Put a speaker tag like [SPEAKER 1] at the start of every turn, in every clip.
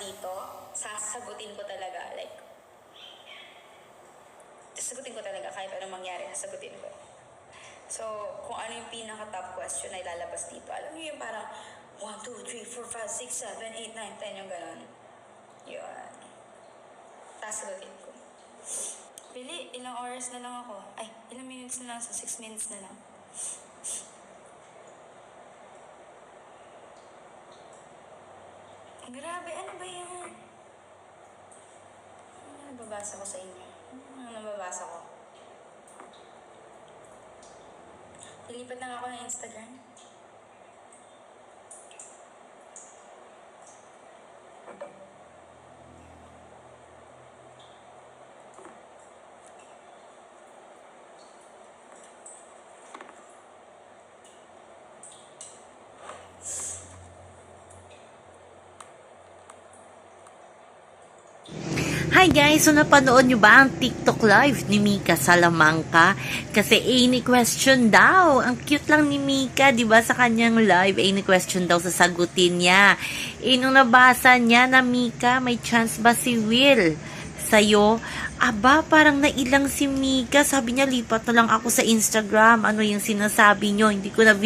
[SPEAKER 1] dito, sasagutin ko talaga. Like, sasagutin ko talaga kahit anong mangyari, sasagutin ko. So, kung ano yung pinaka-top question na ilalabas dito, alam niyo yung parang 1, 2, 3, 4, 5, 6, 7, 8, 9, 10, yung ganun. Yun. Sasagutin ko. Pili, ilang oras na lang ako. Ay, ilang minutes na lang sa 6 minutes na lang. Grabe, ano ba yan? Ano nababasa ko sa inyo? Ano nababasa ko? Lilipat lang ako ng Instagram.
[SPEAKER 2] Hi guys! So napanood nyo ba ang TikTok live ni Mika Salamanca? Kasi any question daw. Ang cute lang ni Mika, di ba sa kanyang live, any question daw sasagutin niya. Nung nabasa niya na Mika, may chance ba si Will sa'yo? Aba, parang nailang si Mika. Sabi niya, lipat na lang ako sa Instagram. Ano yung sinasabi niyo? Hindi ko na,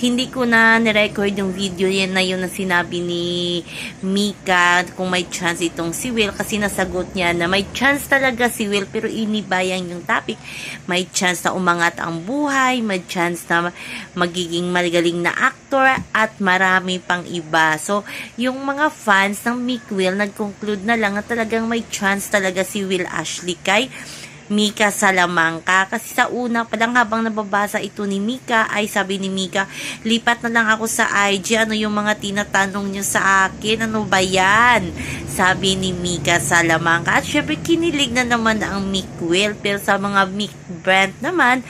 [SPEAKER 2] hindi ko na nirecord yung video yan na yun na sinabi ni Mika kung may chance itong si Will kasi nasagot niya na may chance talaga si Will pero inibayang yung topic. May chance na umangat ang buhay, may chance na magiging magaling na actor at marami pang iba. So, yung mga fans ng Mick Will nag-conclude na lang na talagang may chance talaga si Will Ashley kay Mika Salamanca. Kasi sa una pa lang habang nababasa ito ni Mika, ay sabi ni Mika, lipat na lang ako sa IG. Ano yung mga tinatanong niyo sa akin? Ano ba yan? Sabi ni Mika Salamanca. At syempre, kinilig na naman ang Mick Will. Pero sa mga Mick Brand naman,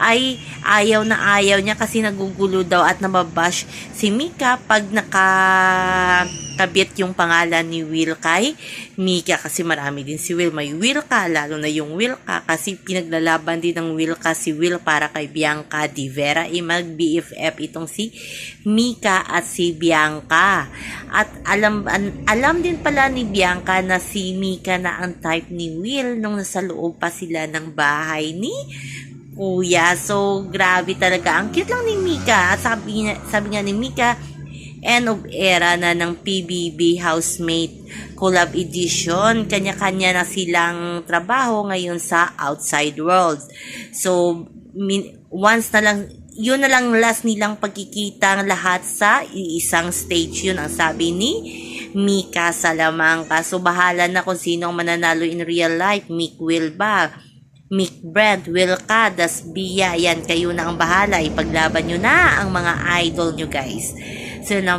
[SPEAKER 2] ay ayaw na ayaw niya kasi nagugulo daw at nababash si Mika pag nakakabit yung pangalan ni Will kay Mika kasi marami din si Will. May Will ka, lalo na yung Will kasi pinaglalaban din ng Will ka si Will para kay Bianca Di Vera. Eh, mag-BFF itong si Mika at si Bianca. At alam, alam din pala ni Bianca na si Mika na ang type ni Will nung nasa loob pa sila ng bahay ni kuya. So, grabe talaga. Ang cute lang ni Mika. At sabi, sabi nga ni Mika, end of era na ng PBB Housemate Collab Edition. Kanya-kanya na silang trabaho ngayon sa outside world. So, min- once na lang, yun na lang last nilang pagkikita lahat sa iisang stage. Yun ang sabi ni Mika Salamanca. So, bahala na kung sino ang mananalo in real life. Mick Will ba? Mick Brand, Will ka, Das Bia, yan, kayo na ang bahala. Ipaglaban nyo na ang mga idol nyo, guys. So, na